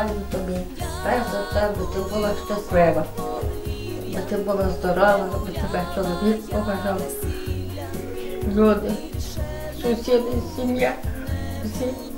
Бажаю тобі, перш за тебе, ти була щаслива, бо ти була здорова, аби тебе чоловік поважав. Люди, сусіди, сім'я, всі.